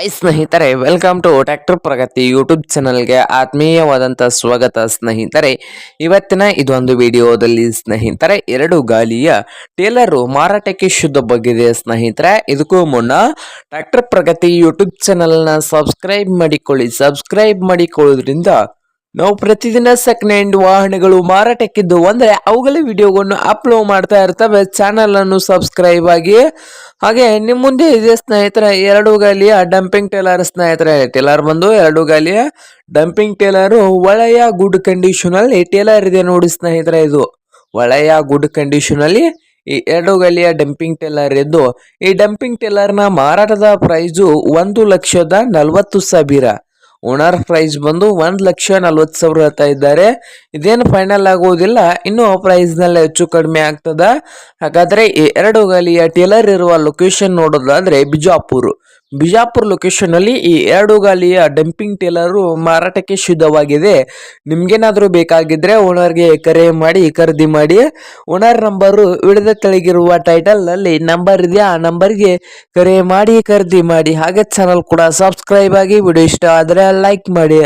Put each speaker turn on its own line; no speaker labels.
High ಸ್ನೇಹಿತರೆ welcome to tractor Pragati YouTube ಚಾನಲ್ಗೆ ಆತ್ಮೀಯವಾದಂಥ ಸ್ವಾಗತ, ಸ್ನೇಹಿತರೆ. ಇವತ್ತಿನ ಇದೊಂದು ವಿಡಿಯೋದಲ್ಲಿ, ಸ್ನೇಹಿತರೆ, ಎರಡು ಗಾಲಿಯ ಟೇಲರು ಮಾರಾಟಕ್ಕೆ ಶುದ್ಧ ಬಗೆದೆ ಸ್ನೇಹಿತರೆ. ಇದಕ್ಕೂ ಮುನ್ನ ಟ್ರ್ಯಾಕ್ಟರ್ ಪ್ರಗತಿ ಯೂಟ್ಯೂಬ್ ಚಾನಲ್ನ ಸಬ್ಸ್ಕ್ರೈಬ್ ಮಾಡಿಕೊಳ್ಳಿ. ಸಬ್ಸ್ಕ್ರೈಬ್ ಮಾಡಿಕೊಳ್ಳೋದ್ರಿಂದ ನಾವು ಪ್ರತಿದಿನ ಸೆಕೆಂಡ್ ಹ್ಯಾಂಡ್ ವಾಹನಗಳು ಮಾರಾಟಕ್ಕಿದ್ದು ಅಂದರೆ ಅವುಗಳೇ ವಿಡಿಯೋಗಳನ್ನು ಅಪ್ಲೋಡ್ ಮಾಡ್ತಾ ಇರ್ತವೆ. ಚಾನಲನ್ನು ಸಬ್ಸ್ಕ್ರೈಬ್ ಆಗಿ. ಹಾಗೆ ನಿಮ್ಮ ಮುಂದೆ ಇದೆ ಸ್ನೇಹಿತರ, ಎರಡು ಗಾಲಿಯ ಡಂಪಿಂಗ್ ಟೇಲರ್ ಸ್ನೇಹಿತರೆ. ಟೇಲರ್ ಬಂದು ಎರಡು ಗಾಲಿಯ ಡಂಪಿಂಗ್ ಟೇಲರು ಒಳ್ಳೆಯ ಗುಡ್ ಕಂಡೀಷನಲ್ಲಿ ಟೇಲರ್ ಇದೆ ನೋಡಿ ಸ್ನೇಹಿತರೆ ಇದು. ಒಳ್ಳೆಯ ಗುಡ್ ಕಂಡೀಷನಲ್ಲಿ ಈ ಎರಡು ಗಾಲಿಯ ಡಂಪಿಂಗ್ ಟೇಲರ್ ಇದ್ದು, ಈ ಡಂಪಿಂಗ್ ಟೇಲರ್ನ ಮಾರಾಟದ ಪ್ರೈಸು ಒಂದು ಲಕ್ಷದ ನಲವತ್ತು ಸಾವಿರ. ಓನರ್ ಪ್ರೈಸ್ ಬಂದು ಒಂದು ಲಕ್ಷ ನಲ್ವತ್ತು ಸಾವಿರ ಹೇಳ್ತಾ ಇದ್ದಾರೆ. ಇದೇನು ಫೈನಲ್ ಆಗುವುದಿಲ್ಲ, ಇನ್ನು ಪ್ರೈಸ್ನಲ್ಲಿ ಹೆಚ್ಚು ಕಡಿಮೆ ಆಗ್ತದ. ಹಾಗಾದ್ರೆ ಎರಡು ಗಲಿಯ ಟೇಲರ್ ಇರುವ ಲೊಕೇಶನ್ ನೋಡೋದಾದ್ರೆ ಬಿಜಾಪುರ್. ಬಿಜಾಪುರ್ ಲೊಕೇಶನ್ ಅಲ್ಲಿ ಈ ಎರಡು ಗಾಲಿಯ ಡಂಪಿಂಗ್ ಟೇಲರು ಮಾರಾಟಕ್ಕೆ ಶುದ್ಧವಾಗಿದೆ ನಿಮ್ಗೇನಾದ್ರೂ ಬೇಕಾಗಿದ್ರೆ ಓನರ್ಗೆ ಕರೆ ಮಾಡಿ, ಖರೀದಿ ಮಾಡಿ. ಓನರ್ ನಂಬರು ವಿಡದ ಕೆಳಗಿರುವ ಟೈಟಲ್ನಲ್ಲಿ ನಂಬರ್ ಇದೆ ಆ ನಂಬರ್ಗೆ ಕರೆ ಮಾಡಿ, ಖರೀದಿ ಮಾಡಿ. ಹಾಗೆ ಚಾನಲ್ ಕೂಡ ಸಬ್ಸ್ಕ್ರೈಬ್ ಆಗಿ ವಿಡಿಯೋ ಇಷ್ಟ ಆದರೆ ಲೈಕ್ ಮಾಡಿ.